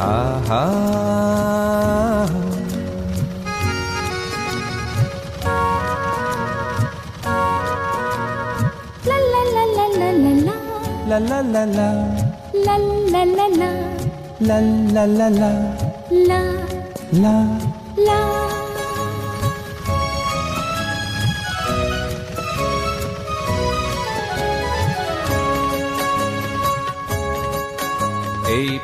啊哈！啦啦啦啦啦啦啦！啦啦啦啦！啦啦啦啦！啦啦啦啦！啦啦！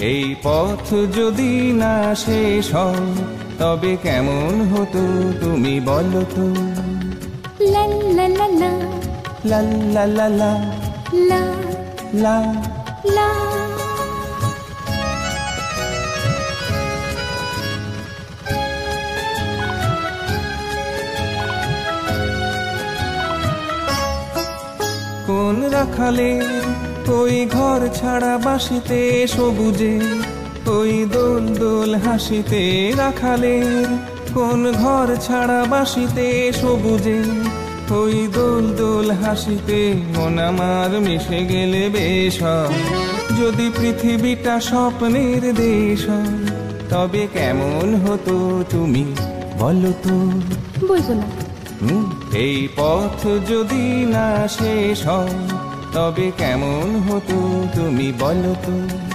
এই পথ যদি না শেষ হয় তবে কেমন হতো তুমি বলো তো? লা লা লা লা। লা লা লা লা। লা লা। লা। কোন রাখালে ওই ঘর ছাড়া বাসিতে সবুজে ওই দোল দোল হাসিতে রাখালে কোন ঘর ছাড়া বাসিতে সবুজে ওই দোল দোল হাসিতে মন আমার মিশে গেলে বেশ যদি পৃথিবীটা স্বপ্নের দেশ তবে কেমন হতো তুমি বলো তো? বলব না এই পথ যদি না শেষ হয় তবে কেমন হতো তুমি বলো তো?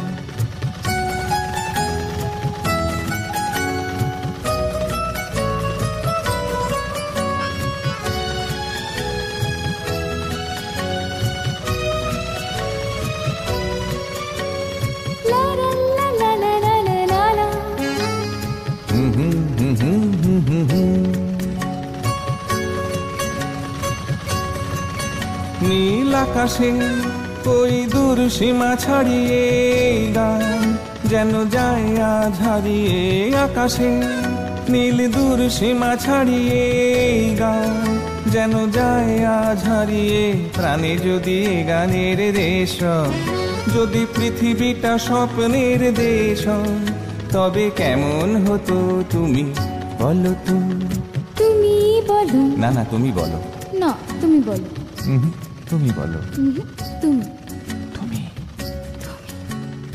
আকাশে ওই দূর সীমা ছাড়িয়ে গান যেন যায় আজ হারিয়ে আকাশে। নীল দূর সীমা ছাড়িয়ে গান যেন যায় আজ হারিয়ে। প্রাণে যদি গানের দেশ যদি পৃথিবীটা স্বপ্নের দেশ তবে কেমন হতো তুমি? বলো তো। তুমি বলো। না না তুমি বলো। না তুমি বলো। তুমি বলো। তুমি তুমি।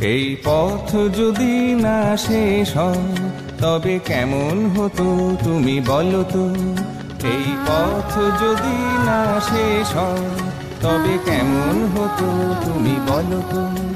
এই পথ যদি না শেষ হয় তবে কেমন হতো তুমি বলো তো? এই পথ যদি না শেষ হয় তবে কেমন হতো তুমি বলো তো?